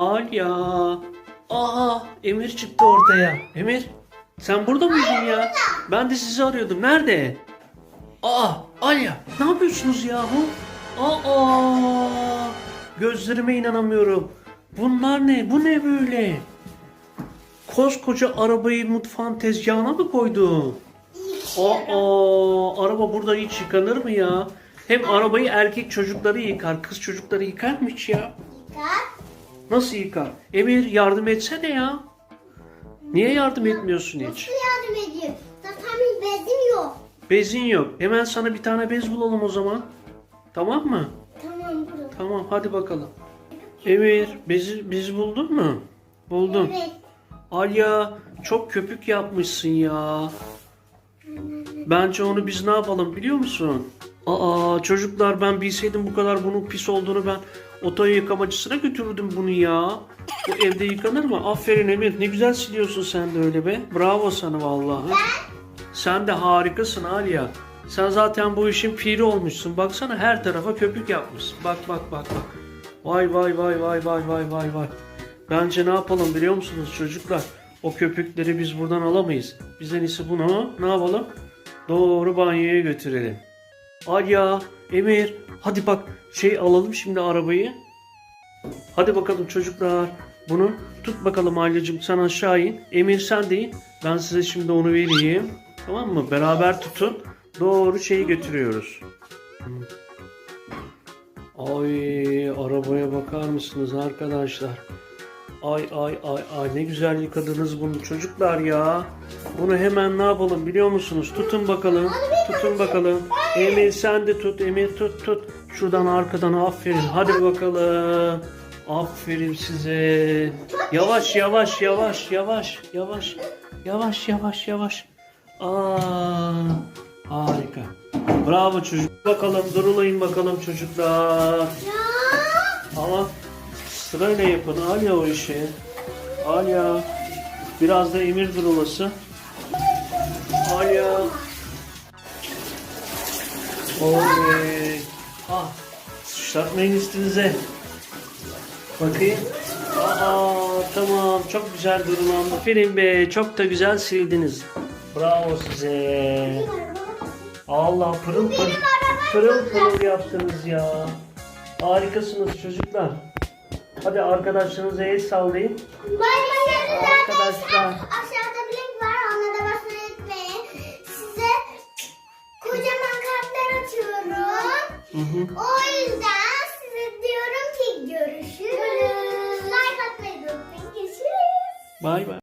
Alya. Aa Emir çıktı ortaya. Emir sen burada mıydın ya? Ben de sizi arıyordum. Nerede? Aa Alya ne yapıyorsunuz yahu? Aa gözlerime inanamıyorum. Bunlar ne? Bu ne böyle? Koskoca arabayı mutfağın tezgahına mı koydu? Aa, araba burada hiç yıkanır mı ya? Hem arabayı erkek çocukları yıkar, kız çocukları yıkar mı hiç ya? Dikkat. Nasıl yıkar? Emir yardım etsene ya. Niye yardım etmiyorsun hiç? Nasıl yardım ediyor? Zaten bezim yok. Bezin yok. Hemen sana bir tane bez bulalım o zaman. Tamam mı? Tamam burada. Tamam hadi bakalım. Emir bezi, bezi buldun mu? Buldum. Evet. Alya çok köpük yapmışsın ya. Bence onu biz ne yapalım biliyor musun? Aa çocuklar ben bilseydim bu kadar bunun pis olduğunu ben oto yıkamacısına götürürdüm bunu ya. Bu evde yıkanır mı? Aferin Emir ne güzel siliyorsun sen de öyle be. Bravo sana vallahi. Sen de harikasın Alya. Sen zaten bu işin piri olmuşsun. Baksana her tarafa köpük yapmışsın. Bak bak bak bak. Vay vay vay vay vay vay vay vay. Bence ne yapalım biliyor musunuz çocuklar? O köpükleri biz buradan alamayız. Biz en iyisi bunu ne yapalım? Doğru banyoya götürelim. Alya, Emir, hadi bak şey alalım şimdi arabayı. Hadi bakalım çocuklar. Bunu tut bakalım Alyacığım sen aşağı in. Emir sen de in. Ben size şimdi onu vereyim. Tamam mı? Beraber tutun. Doğru şeyi götürüyoruz. Ay arabaya bakar mısınız arkadaşlar? Ay ay ay ay ne güzel yıkadınız bunu çocuklar ya. Bunu hemen ne yapalım biliyor musunuz? Tutun bakalım. Tutun bakalım. Emir sen de tut. Emir tut tut. Şuradan arkadan aferin. Hadi bakalım. Aferin size. Yavaş yavaş yavaş yavaş yavaş. Yavaş yavaş yavaş. Aa, harika. Bravo çocuk. Bakalım durulayın bakalım çocuklar. Ya. Ama sırayla yapın Alya o işi. Alya. Biraz da emir durulası. Alya. Oley. Ah. Sıçratmayın üstünüze. Bakayım. Aa tamam çok güzel durulandı. Aferin be çok da güzel sildiniz. Bravo size. Allah pırıl pırıl, pırıl pırıl yaptınız ya. Harikasınız çocuklar. Hadi arkadaşlarınıza el sallayın. Arkadaşlar. Hı hı. O yüzden size diyorum ki görüşürüz. Like atmayı unutmayın. Görüşürüz. Bay bay.